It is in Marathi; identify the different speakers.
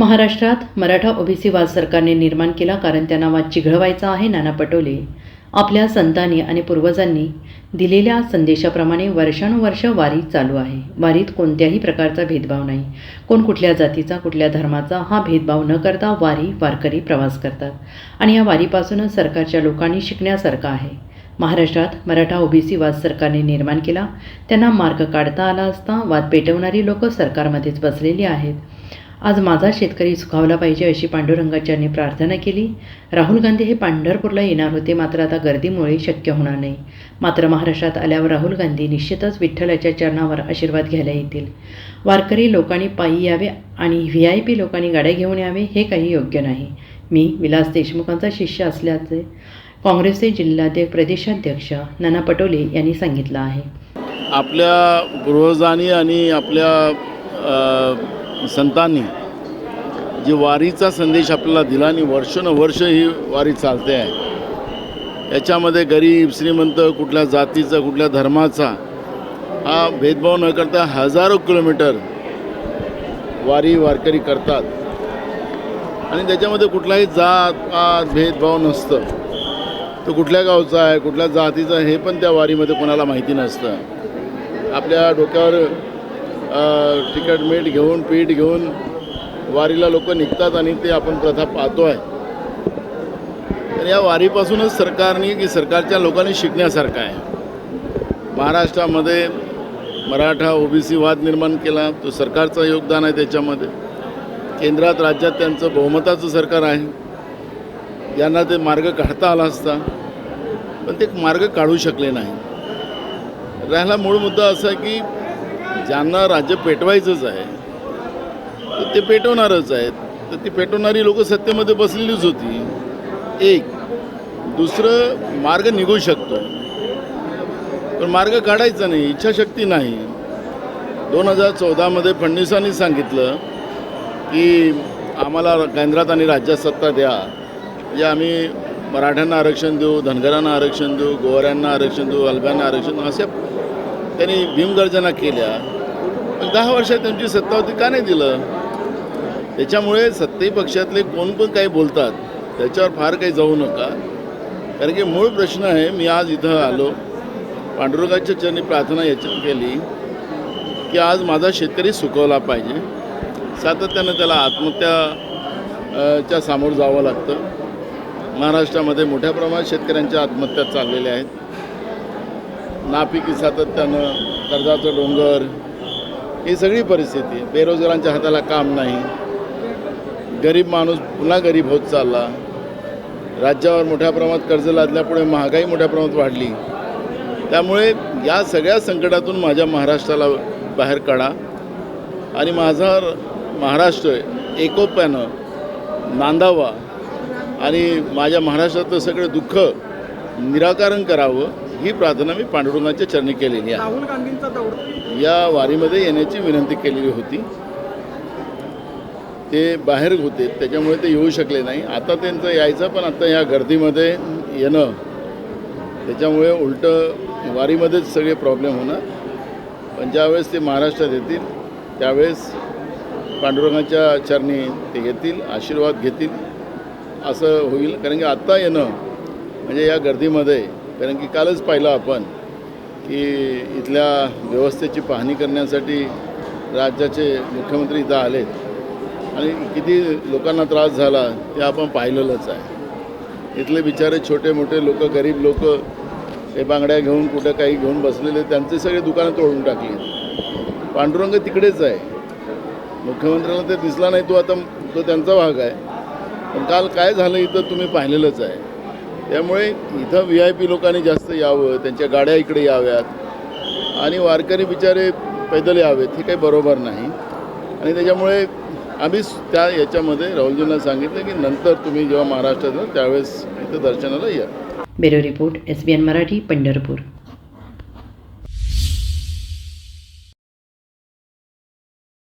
Speaker 1: महाराष्ट्रात मराठा ओबीसी वाद सरकारने निर्माण केला कारण त्यांना वाद चिघळवायचा आहे नाना पटोले. आपल्या संतांनी आणि पूर्वजांनी दिलेल्या संदेशाप्रमाणे वर्षानुवर्ष वारी चालू आहे. वारीत कोणत्याही प्रकारचा भेदभाव नाही. कोण कुठल्या जातीचा कुठल्या धर्माचा हा भेदभाव न करता वारी वारकरी प्रवास करतात. आणि या वारीपासूनच सरकारच्या लोकांनी शिकण्यासारखं आहे. महाराष्ट्रात मराठा ओबीसी वाद सरकारने निर्माण केला. त्यांना मार्ग काढता आला असता वाद पेटवणारी लोक सरकारमध्येच बसलेली आहेत. आज माझा शेतकरी सुखावला पाहिजे अशी पांडुरंगाच्यांनी प्रार्थना केली. राहुल गांधी हे पांढरपूरला येणार होते मात्र आता गर्दीमुळे शक्य होणार नाही. मात्र महाराष्ट्रात आल्यावर राहुल गांधी निश्चितच विठ्ठलाच्या चरणावर आशीर्वाद घ्यायला येतील. वारकरी लोकांनी पायी यावे आणि व्ही आय पी लोकांनी गाड्या घेऊन यावे हे काही योग्य नाही. मी विलास देशमुखांचा शिष्य असल्याचे काँग्रेसचे जिल्हाध्यक्ष प्रदेशाध्यक्ष नाना पटोले यांनी सांगितलं आहे.
Speaker 2: आपल्या पूर्वजांनी आणि आपल्या संतांनी जी वारीचा संदेश आपल्याला दिला आणि वर्षानुवर्ष ही वारी चालते आहे. याच्यामध्ये गरीब श्रीमंत कुठल्या जातीचा कुठल्या धर्माचा हा भेदभाव न करता हजारो किलोमीटर वारी वारकरी करतात. आणि त्याच्यामध्ये कुठलाही जात पात भेदभाव नसतं. तो कुठल्या गावचा आहे कुठल्या जातीचा आहे हे पण त्या वारीमध्ये कोणाला माहिती नसतं. आपल्या डोक्यावर तिखट मीठ घेऊन पीठ घेऊन वारीला लोक निघतात आणि ते आपण प्रथा पाहतो आहे तर या वारीपासूनच सरकारने की सरकारच्या लोकांनी शिकण्यासारखं आहे. महाराष्ट्रामध्ये मराठा ओबीसी वाद निर्माण केला तो सरकारचं योगदान आहे त्याच्यामध्ये. केंद्रात राज्यात त्यांचं बहुमताचं सरकार आहे. यांना ते मार्ग काढता आला असता पण ते मार्ग काढू शकले नाही. राहिला मूळ मुद्दा असा आहे की ज्यांना राज्य पेटवायचंच आहे तर ते पेटवणारच आहेत. तर ती पेटवणारी लोक सत्तेमध्ये बसलेलीच होती. एक दुसरं मार्ग निघू शकतो. पण मार्ग काढायचा नाही इच्छाशक्ती नाही. दोन हजार चौदामध्ये फडणवीसांनी सांगितलं की आम्हाला केंद्रात आणि राज्यात सत्ता द्या. म्हणजे आम्ही मराठ्यांना आरक्षण देऊ धनगरांना आरक्षण देऊ गोवऱ्यांना आरक्षण देऊ अल्ब्यांना आरक्षण देऊ अशा त्यांनी भीमगर्जना केल्या. दहा वर्षात त्यांची सत्ता होती का नाही दिलं? त्याच्यामुळे सत्तेही पक्षातले कोण पण काही बोलतात त्याच्यावर फार काही जाऊ नका. कारण की मूळ प्रश्न आहे मी आज इथं आलो पांडुरंगाच्या चरणी प्रार्थना याच्यात केली की आज माझा शेतकरी सुकवला पाहिजे. सातत्यानं त्याला आत्महत्या सामोर च्या सामोरं जावं लागतं. महाराष्ट्रामध्ये मोठ्या प्रमाणात शेतकऱ्यांच्या आत्महत्या चाललेल्या आहेत. नापिकी सातत्यानं कर्जाचं डोंगर ही सगळी परिस्थिती बेरोजगारांच्या हाताला काम नाही. गरीब माणूस पुन्हा गरीब होत चालला. राज्यावर मोठ्या प्रमाणात कर्ज लादल्यापुढे महागाई मोठ्या प्रमाणात वाढली. त्यामुळे या सगळ्या संकटातून माझ्या महाराष्ट्राला बाहेर काढा. आणि माझा महाराष्ट्र एकोप्यानं नांदावा. आणि माझ्या महाराष्ट्रातलं सगळं दुःख निराकरण करावं. ही प्रार्थना मी पांडुरंगाच्या चरणी केलेली आहे.
Speaker 3: राहुल गांधींचा दौरा.
Speaker 2: या वारीमध्ये येण्याची विनंती केलेली होती. ते बाहेर होते त्याच्यामुळे ते येऊ शकले नाही. आता त्यांचं यायचं पण आता या गर्दीमध्ये येणं त्याच्यामुळे उलटं वारीमध्येच सगळे प्रॉब्लेम होणार. पण ज्यावेळेस ते महाराष्ट्रात येतील त्यावेळेस पांडुरंगाच्या चरणी ते येतील आशीर्वाद घेतील असं होईल. कारण की आत्ता येणं म्हणजे या गर्दीमध्ये कारण की कालच पाहिलं आपण की इथल्या व्यवस्थेची पाहणी करण्यासाठी राज्याचे मुख्यमंत्री इथं आलेत. आणि किती लोकांना त्रास झाला ते आपण पाहिलेलंच आहे. इथले बिचारे छोटे मोठे लोक गरीब लोक हे बांगड्या घेऊन कुठं काही घेऊन बसलेले त्यांचे सगळे दुकानं तोडून टाकली. पांडुरंग तिकडेच आहे. मुख्यमंत्र्यांना ते दिसला नाही तो आता तो त्यांचा भाग आहे. पण काल काय झालं इथं तुम्ही पाहिलेलंच आहे. त्यामुळे इथं व्ही आय पी लोकांनी जास्त यावं त्यांच्या गाड्या इकडे याव्यात. आणि वारकरी बिचारे पैदल यावेत हे काही बरोबर नाही. आणि त्याच्यामुळे आम्ही त्या याच्यामध्ये राहुलजींना सांगितलं की नंतर तुम्ही जेव्हा महाराष्ट्रात त्यावेळेस इथं दर्शनाला या.
Speaker 1: Bureau report S B N Marathi Pandharpur.